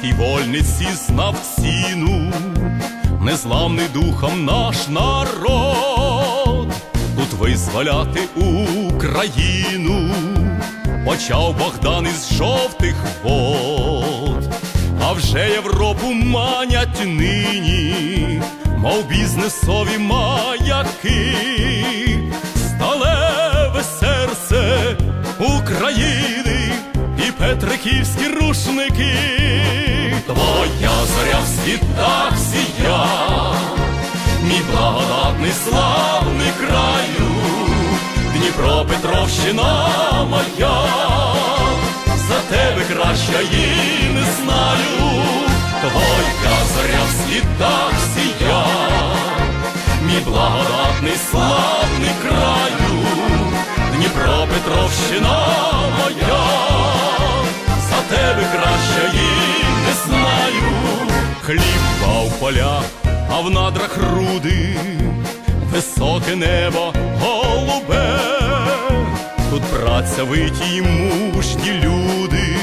козацькій вольниці знав ціну, незламний духом наш народ, тут визволяти Україну, почав Богдан із жовтих вод, а вже Європу манять нині, мов бізнесові маяки, сталеве серце України петриківські рушники, твоя зоря в світах сія, мій благодатний славний краю, Дніпропетровщина моя, за тебе краща і не знаю, твоя зоря в світах сія, мій благодатний хліба в полях, а в надрах руди, високе небо голубе, тут праця виті й мужні люди,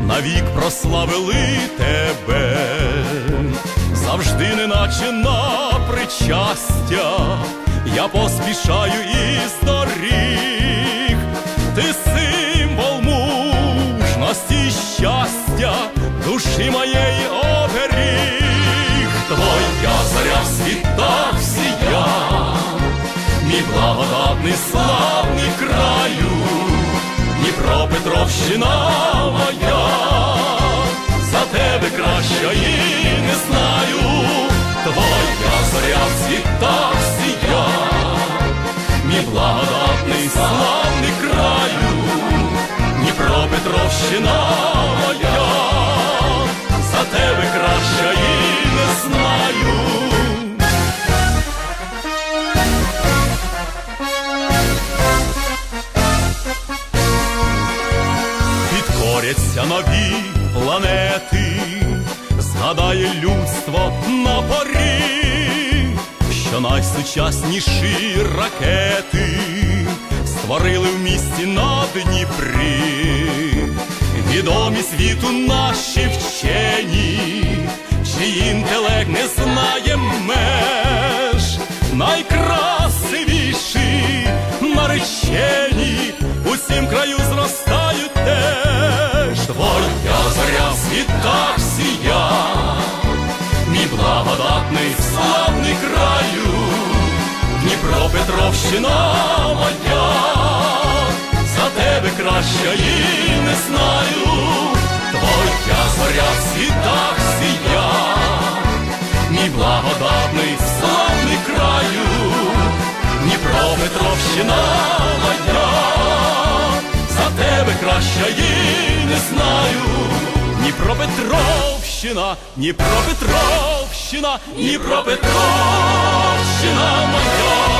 навік прославили тебе, завжди неначе на причастя, я поспішаю із доріг, ти символ мужності щастя, душі моєї благодатний славний краю, Дніпропетровщина моя, за тебе краща і не знаю, твоя зоря в світах сія, мій благодатний славний краю, Дніпропетровщина підкоряться нові планети, згадає людство на порі, що найсучасніші ракети створили в місті на Дніпрі, відомі світу наші вчені, чий інтелект не знає благодатний славний краю, Дніпропетровщина моя, за тебе краща і не знаю, твоя зоря в світах сія, мій благодатний славний краю, Дніпропетровщина моя, за тебе краща і не знаю. Дніпропетровщина, Дніпропетровщина, Дніпропетровщина моя.